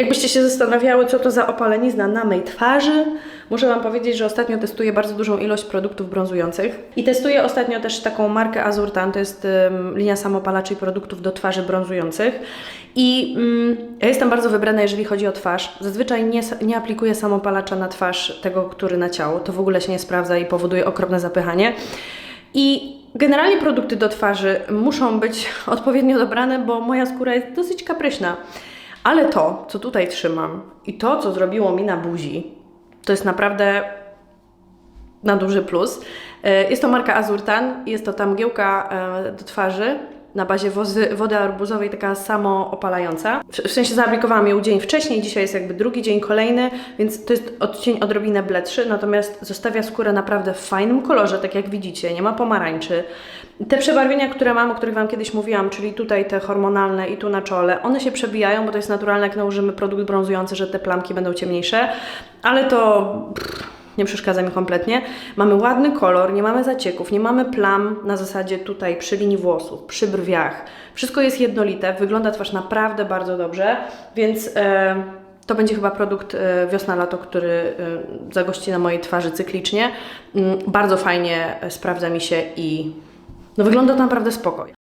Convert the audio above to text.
Jakbyście się zastanawiały, co to za opalenizna na mej twarzy, muszę Wam powiedzieć, że ostatnio testuję bardzo dużą ilość produktów brązujących. I testuję ostatnio też taką markę Azurtan, to jest linia samopalaczy i produktów do twarzy brązujących. I ym, ja jestem bardzo wybrana, jeżeli chodzi o twarz. Zazwyczaj nie, nie aplikuję samopalacza na twarz tego, który na ciało. To w ogóle się nie sprawdza i powoduje okropne zapychanie. I generalnie produkty do twarzy muszą być odpowiednio dobrane, bo moja skóra jest dosyć kapryśna. Ale to, co tutaj trzymam i to, co zrobiło mi na buzi, to jest naprawdę na duży plus. E, Jest to marka Azurtan, jest to ta mgiełka e, do twarzy na bazie wozy, wody arbuzowej, taka samo opalająca. W, w sensie zaaplikowałam ją dzień wcześniej, dzisiaj jest jakby drugi dzień kolejny, więc to jest odcień odrobinę bledszy, natomiast zostawia skórę naprawdę w fajnym kolorze, tak jak widzicie, nie ma pomarańczy. Te przebarwienia, które mam, o których Wam kiedyś mówiłam, czyli tutaj te hormonalne i tu na czole, one się przebijają, bo to jest naturalne, jak nałożymy produkt brązujący, że te plamki będą ciemniejsze, ale to pff, nie przeszkadza mi kompletnie. Mamy ładny kolor, nie mamy zacieków, nie mamy plam na zasadzie tutaj przy linii włosów, przy brwiach. Wszystko jest jednolite, wygląda twarz naprawdę bardzo dobrze, więc e, to będzie chyba produkt e, wiosna-lato, który e, zagości na mojej twarzy cyklicznie. Mm, bardzo fajnie e, sprawdza mi się i no wygląda to naprawdę spoko.